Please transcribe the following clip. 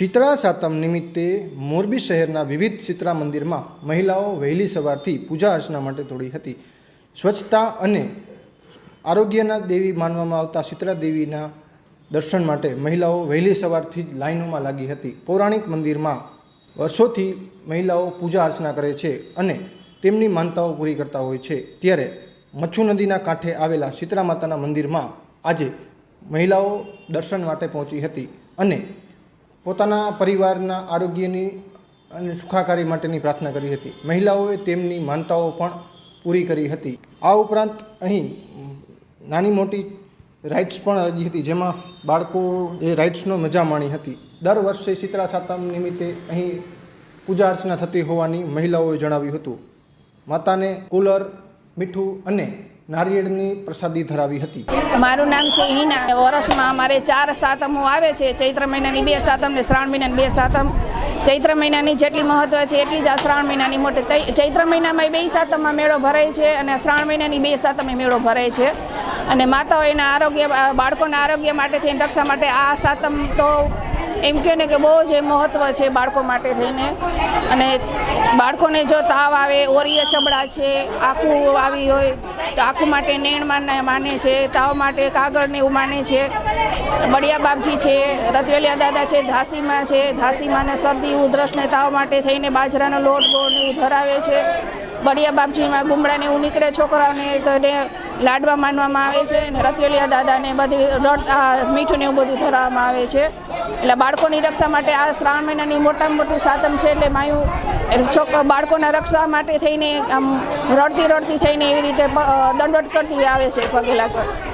શીતળા સાતમ નિમિત્તે મોરબી શહેરના વિવિધ શીતળા મંદિરમાં મહિલાઓ વહેલી સવારથી પૂજા અર્ચના માટે દોડી હતી. સ્વચ્છતા અને આરોગ્યના દેવી માનવામાં આવતા શીતળા દેવીના દર્શન માટે મહિલાઓ વહેલી સવારથી જ લાઈનોમાં લાગી હતી. પૌરાણિક મંદિરમાં વર્ષોથી મહિલાઓ પૂજા અર્ચના કરે છે અને તેમની માનતાઓ પૂરી કરતા હોય છે. ત્યારે મચ્છુ નદીના કાંઠે આવેલા શીતળા માતાના મંદિરમાં આજે મહિલાઓ દર્શન માટે પહોંચી હતી અને પોતાના પરિવારના આરોગ્યની અને સુખાકારી માટેની પ્રાર્થના કરી હતી. મહિલાઓએ તેમની માનતાઓ પણ પૂરી કરી હતી. આ ઉપરાંત અહીં નાની મોટી રાઇડ્સ પણ રજી હતી, જેમાં બાળકો એ રાઇડ્સનો મજા માણી હતી. દર વર્ષે શીતળા સાતમ નિમિત્તે અહીં પૂજા અર્ચના થતી હોવાની મહિલાઓએ જણાવ્યું હતું. માતાને કુલર, મીઠું અને નારિયેળની પ્રસાદી ધરાવી હતી. મારું નામ છે હિના. વર્ષમાં અમારે ચાર સાતમો આવે છે, ચૈત્ર મહિનાની બે સાતમ ને શ્રાવણ મહિનાની બે સાતમ. ચૈત્ર મહિનાની જેટલી મહત્વ છે એટલી જ આ શ્રાવણ મહિનાની મોટી ચૈત્ર મહિનામાં બે સાતમમાં મેળો ભરાય છે અને શ્રાવણ મહિનાની બે સાતમે મેળો ભરાય છે. અને માતાઓ એના આરોગ્ય, બાળકોના આરોગ્ય માટે રક્ષા માટે આ સાતમ તો એમ કહે ને કે બહુ જ મહત્વ છે બાળકો માટે થઈને. અને બાળકોને જો તાવ આવે ઓરીએ ચબડા છે, આખું આવી હોય, તો આખું માટે નેણ માને માને છે, તાવ માટે કાગળને એવું માને છે. બળિયા બાપજી છે, રતવેલિયા દાદા છે, ધાસીમાં છે, ધાસીમાને શરદી ઉધરસને તાવ માટે થઈને બાજરાનો લોટ બોટ ને એવું ધરાવે છે. બળિયા બાપજીમાં ગુમડાને એવું નીકળે છોકરાઓને, તો એને લાડવા માનવામાં આવે છે અને રતવેલિયા દાદાને બધી રડ આ મીઠું ને એવું બધું ધરાવવામાં આવે છે. એટલે બાળકોની રક્ષા માટે આ શ્રાવણ મહિનાની મોટામાં મોટું સાતમ છે એટલે માયું છોક, બાળકોના રક્ષા માટે થઈને આમ રડતી રડતી થઈને એવી રીતે પ- કરતી આવે છે પગે લાગવા